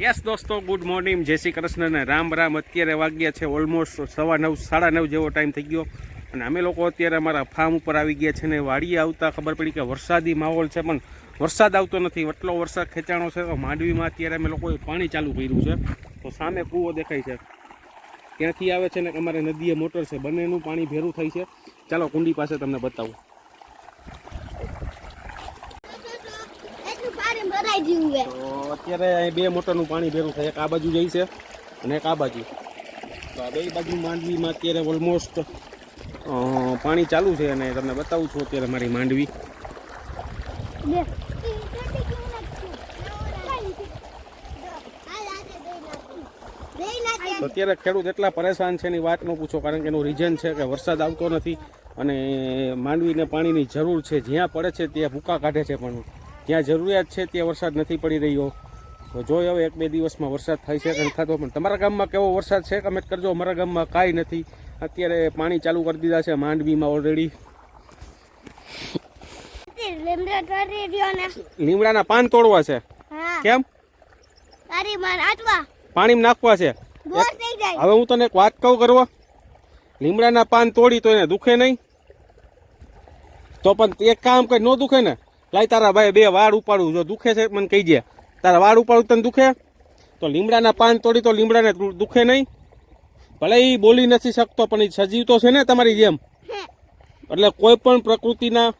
Yes દોસ્તો good morning જય શ્રી કૃષ્ણ ને રામ રામ. અત્યારે વાગ્યા છે ઓલમોસ્ટ સવા નવ, સાડા નવ જેવો ટાઈમ થઈ ગયો. અને અમે લોકો અત્યારે અમારા ફાર્મ ઉપર આવી ગયા છે ને વાડીએ આવતા ખબર પડી કે વરસાદી માહોલ છે, પણ વરસાદ આવતો નથી. એટલો વરસાદ ખેંચાણો છે તો માંડવીમાં અત્યારે અમે લોકોએ પાણી ચાલુ કર્યું છે. તો સામે કૂવો દેખાય છે. ત્યાંથી આવે છે ને અમારે નદીએ મોટર છે. બંનેનું પાણી ભેરું થાય છે. ચાલો કુંડી પાસે તમને બતાવું એટલું પાણી ભરાઈ ગયું છે. તો અત્યારે અહીં બે મોટરનું પાણી ભેરું થાય. એક આ બાજુ જાય છે અને એક આ બાજુ. તો આ બે બાજુ માંડવીમાં અત્યારે ઓલમોસ્ટ પાણી ચાલુ છે અને તમને બતાવું છું અત્યારે મારી માંડવી. અત્યારે ખેડૂત એટલા પરેશાન છે એની વાત ન પૂછો કારણ કે એનું રીઝન છે કે વરસાદ આવતો નથી અને માંડવીને પાણીની જરૂર છે. જ્યાં પડે છે ત્યાં ભૂકા કાઢે છે પણ. જ્યાં જરૂરિયાત છે ત્યાં વરસાદ નથી પડી રહ્યો. તો જોઈ હવે એક બે દિવસમાં વરસાદ થાય છે કે થતો પણ તમારા ગામમાં કેવો વરસાદ છે? કમેન્ટ કરજો. અમારા ગામમાં કાંઈ નથી. અત્યારે પાણી ચાલુ કરી દીધા છે માંડવીમાં ઓલરેડી લીમડાના પાન તોડવા છે. કેમ? પાણીમાં નાખવા છે. હવે હું તને એક વાત કહું કરવા. લીમડાના પાન તોડી તો એને દુખે નહીં. તો પણ એક કામ કઈ ન દુખે ને? લાઈ તારા ભાઈ બે વાળ ઉપાડું જો દુખે છે મને કહી દે. તારા વાળ ઉપાડું તને દુખે? તો લીમડાના પાન તોડી તો લીમડાને દુખે નહીં? ભલે એ બોલી નથી શકતો પણ એ સજીવ તો છે ને તમારી જેમ. એટલે કોઈ પણ પ્રકૃતિના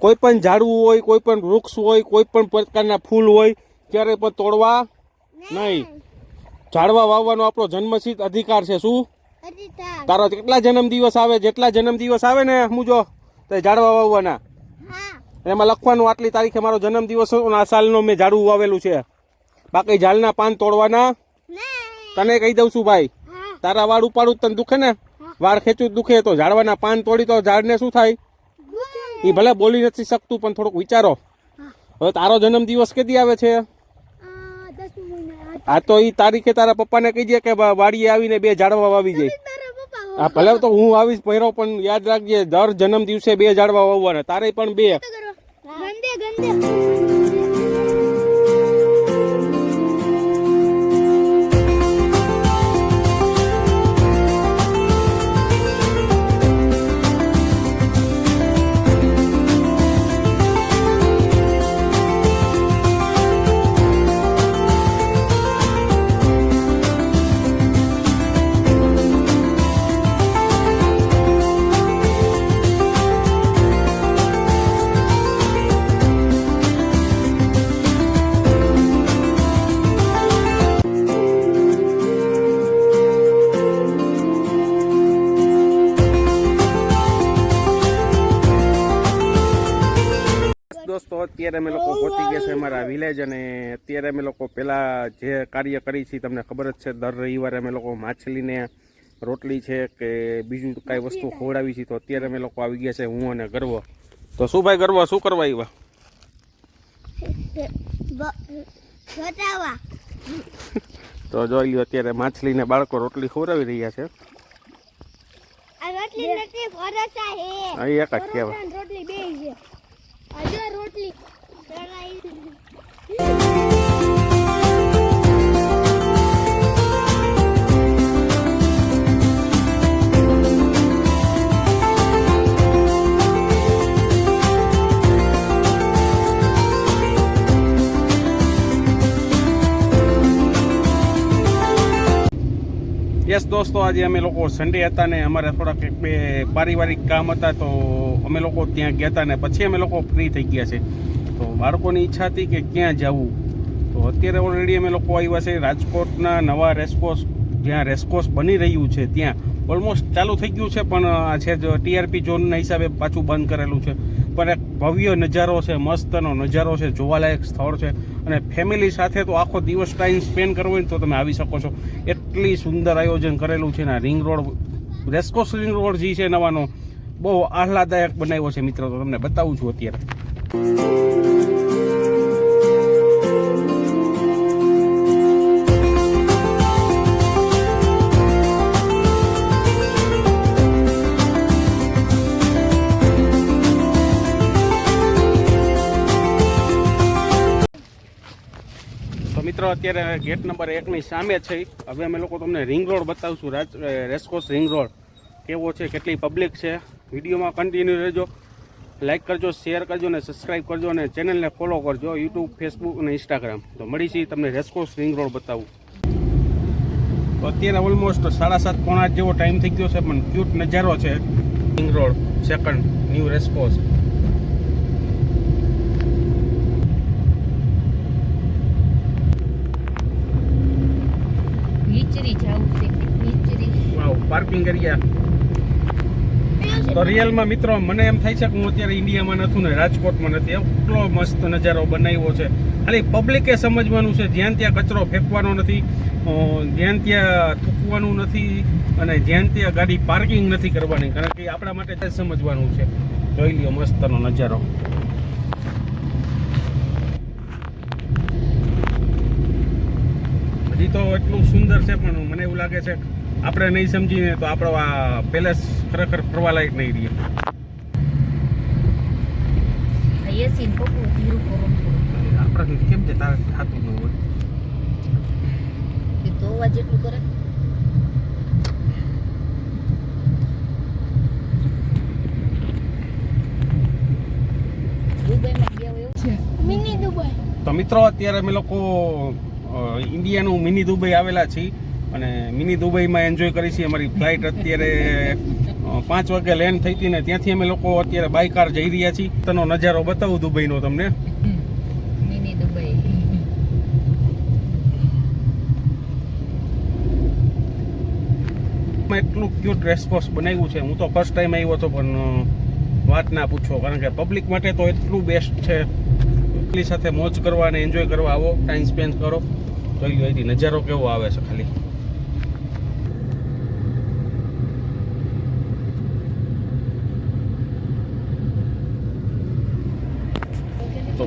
કોઈ પણ ઝાડવું હોય કોઈ પણ વૃક્ષ હોય કોઈ પણ પ્રકારના ફૂલ હોય ક્યારે પણ તોડવા નહીં. ઝાડવા વાવવાનો આપણો જન્મસિદ્ધ અધિકાર છે. શું? તારા કેટલા જન્મ દિવસ આવે જેટલા જન્મ દિવસ આવે ને મુજો તે ઝાડવા વાવવાના. હા. એમાં લખવાનું આટલી તારીખે મારો જન્મ દિવસ હતો આ સાલનો મેં ઝાડવું વાવેલું છે. બાકી ઝાડના પાન તોડવાના. તને કહી દઉં છું ભાઈ, તારા વાળ ઉપાડું તને દુખે ને? વાળ ખેંચું દુખે, તો ઝાડવાના પાન તોડી તો ઝાડને શું થાય? એ ભલે બોલી નથી શકતું, પણ થોડુંક વિચારો. હવે તારો જન્મદિવસ કેદી આવે છે? આ તો એ તારીખે તારા પપ્પાને કહી દે કે વાડીએ આવીને બે ઝાડવા વાવી જાય હા ભલે તો હું આવીશ પહેરો પણ યાદ રાખજે, દર જન્મ દિવસે બે ઝાડવા વાવવાના, તારે પણ બે. તો કરો દોસ્તો અત્યારે અમે લોકો પહોંચી ગયા છે અમારા વિલેજ અને અત્યારે અમે લોકો પહેલાં જે કાર્ય કરી છે તમને ખબર જ છે દર રવિવારે અમે લોકો માછલીને રોટલી છે કે બીજું કાંઈ વસ્તુ ખવડાવી છે તો અત્યારે અમે લોકો આવી ગયા છે હું અને ગર્વ તો શું ભાઈ ગર્વ શું કરવા આવ્યા? તો જોઈ લ્યો અત્યારે માછલીને બાળકો રોટલી ખવડાવી રહ્યા છે. રોટલી નથી ભરોસા હે આ એક જ કહેવાય. રોટલી બે છે. રોટલી યસ દોસ્તો, આજે અમે લોકો સન્ડે હતા ને અમારે થોડાક એક બે પારિવારિક કામ હતા તો અમે લોકો ત્યાં ગયા હતા ને પછી અમે લોકો ફ્રી થઈ ગયા છે. તો બાળકોની ઈચ્છા હતી કે ક્યાં જવું? તો અત્યારે ઓલરેડી અમે લોકો આવ્યા છે રાજકોટના નવા રેસકોર્સ જ્યાં રેસકોર્સ બની રહ્યું છે ત્યાં. ઓલમોસ્ટ ચાલુ થઈ ગયું છે, પણ આ છે ટીઆરપી ઝોનના હિસાબે પાછું બંધ કરેલું છે. પણ એક ભવ્ય નજારો છે, મસ્તનો નજારો છે, જોવાલાયક સ્થળ છે. અને ફેમિલી સાથે તો આખો દિવસ ટાઈમ સ્પેન્ડ કરવો હોય તો તમે આવી શકો છો. એટલી સુંદર આયોજન કરેલું છે ને ring road racecourse ring road જે છે નવાનો બહુ આહલાદાયક બનાવ્યો છે. મિત્રો, તો તમને બતાવું છું અત્યારે. મિત્રો, અત્યારે ગેટ નંબર એકની સામે છે હવે અમે લોકો તમને રિંગ રોડ બતાવશું. રાજ રેસકોર્સ રિંગ રોડ કેવો છે, કેટલી પબ્લિક છે? વિડીયોમાં કન્ટિન્યુ રહેજો. લાઇક કરજો શેર કરજો અને સબસ્ક્રાઇબ કરજો અને ચેનલને ફોલો કરજો. યુટ્યુબ ફેસબુક અને ઇન્સ્ટાગ્રામ તો મળી મળીશી તમને રેસકોર્સ રિંગ રોડ બતાવું. તો અત્યારે ઓલમોસ્ટ સાડા સાત પોણા જેવો ટાઈમ થઈ ગયો છે, પણ ક્યુટ નજારો છે. Ring road second new racecourse વીચરી જવું છે વીચરી વાવ પાર્કિંગ કરી તો રિયલમાં મિત્રો, મને એમ થાય છે કે હું અત્યારે ઇન્ડિયામાં નથી ને, રાજકોટમાં નથી. એટલો મસ્ત નજારો બનાવ્યો છે. ખાલી પબ્લિકે સમજવાનું છે, જ્યાં ત્યાં કચરો ફેંકવાનો નથી જ્યાં ત્યાં થૂકવાનું નથી, અને જ્યાં ત્યાં ગાડી પાર્કિંગ નથી કરવાની, કારણ કે આપણા માટે સમજવાનું છે. જોઈ લ્યો મસ્તનો નજારો. હજી તો એટલું સુંદર છે પણ મને એવું લાગે છે આપણે નહીં સમજીને તો આપણો આ પેલેસ ખરેખર ફરવા લાયક નહીં રહીએ આપણે કેમ છે? તારે થતું ન હોય. તો અવાજ જેટલું કરે. દુબઈમાં ગયા હોય એવું? છે. Mini Dubai. તો મિત્રો અત્યારે અમે લોકો ઇન્ડિયાનું મિની દુબઈ આવેલા છીએ. અને મિની દુબઈમાં એન્જોય કરી છીએ. અમારી ફ્લાઇટ અત્યારે પાંચ વાગે લેન્ડ થઈ હતી ને ત્યાંથી અમે લોકો અત્યારે બાય કાર જઈ રહ્યા છીએ. તેનો નજારો બતાવું દુબઈનો તમને. મિની એટલું ક્યુટ રેસ્પોન્સ બનાવ્યું છે. હું તો ફર્સ્ટ ટાઈમ આવ્યો હતો પણ વાત ના પૂછો. કારણ કે પબ્લિક માટે તો એટલું બેસ્ટ છે. ફેમિલી સાથે મોજ કરવા અને એન્જોય કરવા આવો. ટાઈમ સ્પેન્ડ કરો. જોઈ લો નજારો કેવો આવે છે ખાલી.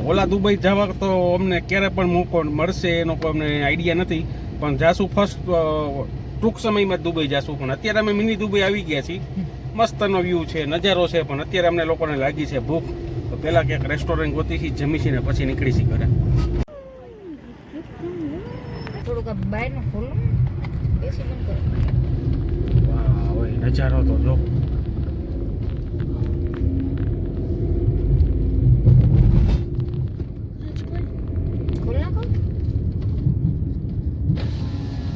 ઓલા દુબઈ જવા તો અમને ક્યારે પણ મોકો મળશે એનો કોઈ અમને આઈડિયા નથી. પણ જાશું ફર્સ્ટ ટૂંક સમયમાં દુબઈ જાશું. પણ અત્યારે અમે મિની દુબઈ આવી ગયા છીએ. મસ્તનો વ્યૂ છે નજારો છે પણ અત્યારે અમને લોકોને લાગી છે ભૂખ. તો પહેલાં ક્યાંક રેસ્ટોરન્ટ ગોતીથી જમીશી ને પછી નીકળીશી ઘરે. થોડુંક બહારનું ખોલો. નજારો તો જો ખોલ નાખો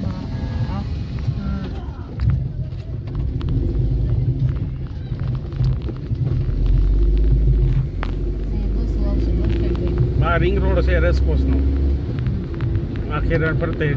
બા હા એ બસ આવશે બસ સ્ટેન્ડ પર. આ રિંગ રોડ છે રેસકોર્સનો આખે રણ ફરતે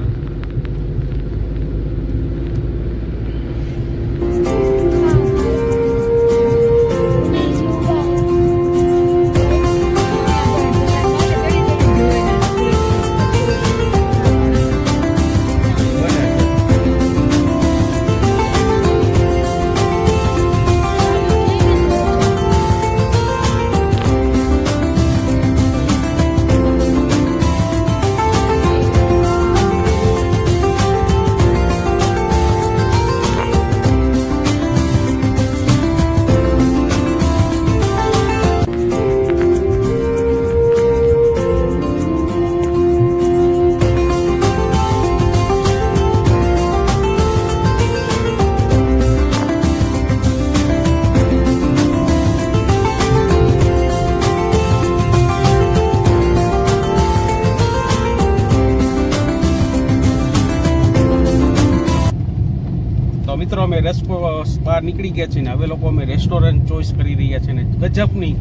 બહાર નીકળી ગયા છે ને હવે લોકો અમે રેસ્ટોરન્ટ ચોઈસ કરી રહ્યા છે ને ગજબની.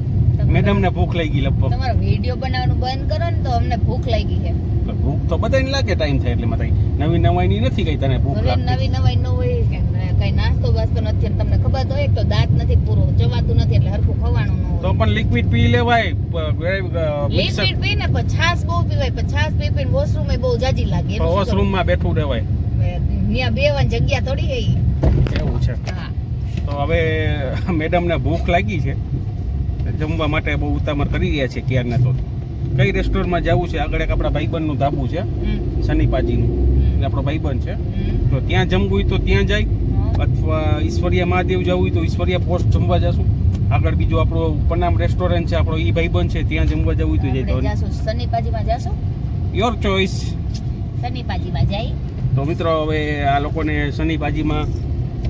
મેડમને ભૂખ લાગી લગભગ. તમારો વીડિયો બનાવવાનું બંધ કરો ને તો અમને ભૂખ લાગી છે. ભૂખ તો બધાને લાગે ટાઈમ થાય એટલે મતાઈ નવી નવાઈની નથી કઈ તને ભૂખ લાગતી? નવી નવાઈ ન હોય કે કઈ નાસ્તો વાસ્તો નથી અને તમને ખબર તો એક તો દાંત નથી પૂરો જવાતું નથી એટલે હરખું ખવાનું ન તો પણ લિક્વિડ પી લેવાય લિક્વિડ પી ને છાશ બહુ પીવાય છાશ પી પીને વોશરૂમ એ બહુ જાજી લાગે વોશરૂમમાં બેઠું રહેવાય? ત્યાં બેવાની જગ્યા થોડી હે એવું છે. હા. તો હવે મેડમને ભૂખ લાગી છે. જમવા માટે બહુ ઉતામળ કરી રહ્યા છે ક્યારના તો. કઈ રેસ્ટોરન્ટમાં જવું છે? આગળ એક આપણા ભાઈબંધનું ધાબુ છે. શનિપાજીનું. એટલે આપણો ભાઈબંધ છે. તો ત્યાં જમવું હોય તો ત્યાં જાય. અથવા ઈશ્વરિયા મહાદેવ જવું હોય તો ઈશ્વરિયા પોસ્ટ જમવા જશું. આગળ બીજું આપણો પનામ રેસ્ટોરન્ટ છે આપણો ઈ ભાઈબંધ છે ત્યાં જમવા જવું હોય તો જઈ જાશું. શનિપાજીમાં જાશું? યોર ચોઈસ શનિપાજીમાં જાય. તો મિત્રો હવે આ લોકોને શનિબાજીમાં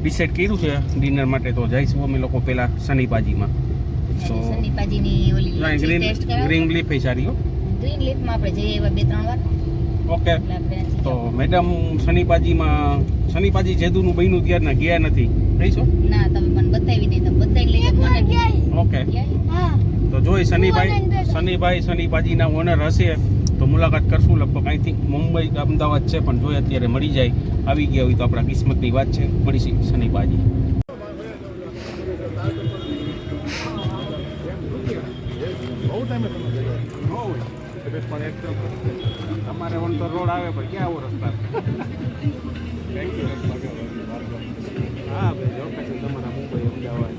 ડિસાઈડ કર્યું છે ડિનર માટે તો જઈશું અમે લોકો પહેલા શનિપાજીમાં તો શનિપાજીની ઓલી ગ્રીન ગ્રીન લીફ એ સારી હો. ગ્રીન લીફમાં આપણે જઈએ એવા બે ત્રણ વાર. ઓકે. તો મેડમ શનિબાજીમાં શનિપાજી જેદુનું બન્યું ત્યારના ગયા નથી. કહીશો ના તમે મને બતાવી નહીં તમે બતાવી લઈ ઓકે. હા. તો જોઈ શનિભાઈ. શનિભાઈ શનિબાજીના ઓનર હશે. તો મુલાકાત કરશું. લગભગ અહીંથી મુંબઈ કે અમદાવાદ છે પણ જોઈએ અત્યારે મળી જાય. આવી ગયા હોય તો આપણા કિસ્મતની વાત છે. મળીશી શનિ બાજી. તમારે ઓન તો રોડ આવે પણ ક્યાં આવો રસ્તા? હા ભાઈ તમારા મુંબઈ અમદાવાદ.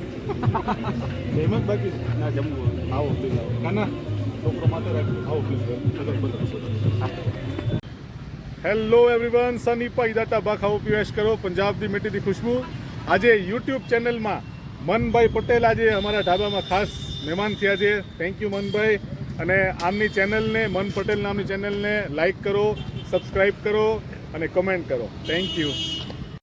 એમ જ બાકી ના જમવું આવો આવો. ના ના. હેલો એવરીવન, સની પા ઇદાટા બા ખાઓ, પીવેશ કરો પંજાબ દી મિટ્ટી દી ખુશ્બુ. આજે યુટ્યુબ ચેનલમાં મનભાઈ પટેલ આજે અમારા ઢાબામાં ખાસ મહેમાન થયા છે. Thank you Manbhai. અને આમની ચેનલને, મન પટેલ નામની ચેનલને લાઈક કરો સબસ્ક્રાઈબ કરો અને કમેન્ટ કરો. Thank you